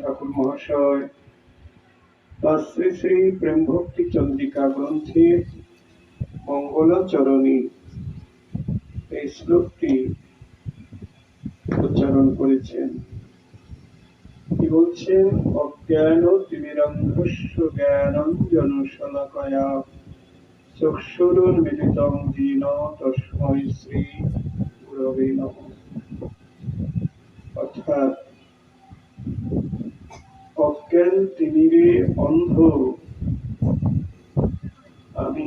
ঠাকুর মহাশয় বা শ্রী শ্রী প্রেম ভক্তি চন্দ্রিকা গ্রন্থের মঙ্গলাচরণী এই শ্লোকটি উচ্চারণ করেছেন। কি বলছেন? অজ্ঞান তিমিরন্ধস্য জ্ঞানঞ্জন শলাকয়া চক্ষুরুন্মিলিতং দীন তস্মৈ শ্রী গুরবে নমঃ অর্থাৎ অজ্ঞান তিমিরে অন্ধ। আমি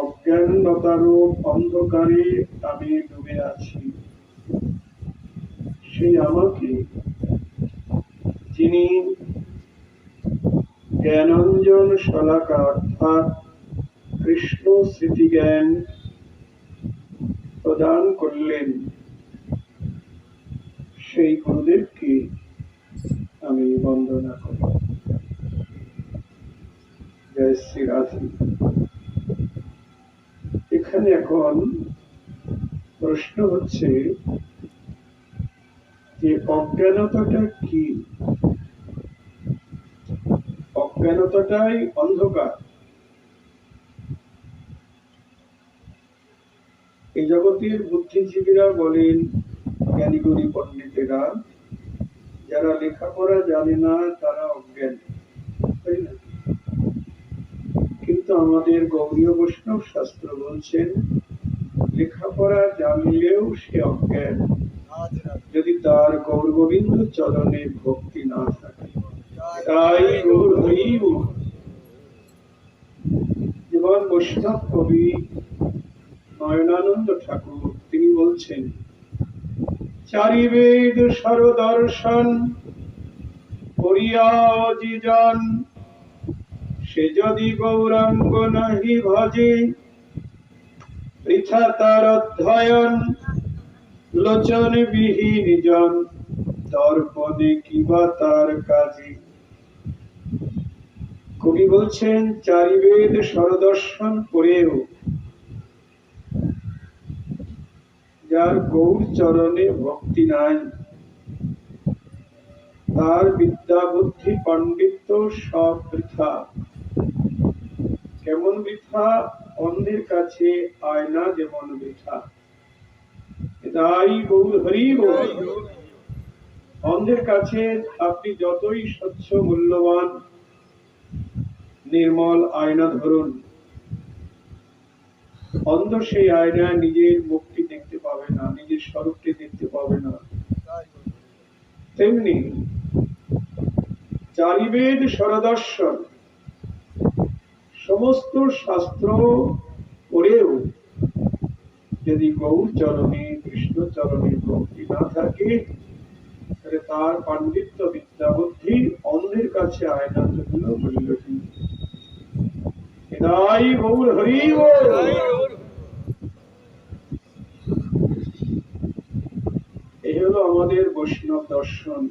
অজ্ঞানতারূপ অন্ধকারে আমি ডুবে আছি। সেই আমাকে যিনি জ্ঞানঞ্জন শলাকা, অর্থাৎ কৃষ্ণ স্মৃতি জ্ঞান প্রদান করলেন, সেই গুরুদেবকে বন্দনা করি। জয় শ্রী রাধে এখানে এখন প্রশ্ন হচ্ছে যে অজ্ঞানতাটা কি? অজ্ঞানতাটাই অন্ধকার। এই জগতের বুদ্ধিজীবীরা বলেন জ্ঞানীগুণী পণ্ডিতেরা যারা লেখাপড়া জানে না, তারা অজ্ঞান। তাই না? কিন্তু আমাদের গৌরীয় বৈষ্ণব শাস্ত্র বলছেন, লেখাপড়া জানলেও সে অজ্ঞান। যদি তার গৌর গোবিন্দ চরণে ভক্তি না থাকে, তাই গৌর যেমন বৈষ্ণব কবি নয়নানন্দ ঠাকুর, তিনি বলছেন চারি বেদ সরদর্শন করিয়া জীজন। সে যদি গৌরাঙ্গ নাহি ভজে, পৃথা তার অধ্যয়ন লোচন বিহীন জন, দর্পণে কিবা তার কাজে। কবি বলছেন চারি বেদ সরদর্শন করেও যার গৌর চরণে ভক্তি নাই। তার বিদ্যা বুদ্ধি পাণ্ডিত্য সব বৃথা। কেমন বৃথা? অন্ধের কাছে আয়না যেমন বৃথা। তাই গৌর, হরি। অন্ধের কাছে আপনি যতই স্বচ্ছ মূল্যবান, নির্মল আয়না ধরুন। অন্ধ সেই আয়নায় নিজের মুক্তি স্বরূপটি দেখতে পাবে না। তেমনি চারিবেদ সরদর্শন সমস্ত শাস্ত্র পড়েও যদি গৌর চরণে কৃষ্ণ চরণে ভক্তি না থাকে, তাহলে তার পাণ্ডিত্য বিদ্যা বুদ্ধি অন্ধের কাছে আয়না জন্য মূল্যহীন এদাই গৌর হরি বল। এই হলো আমাদের বৈষ্ণব দর্শন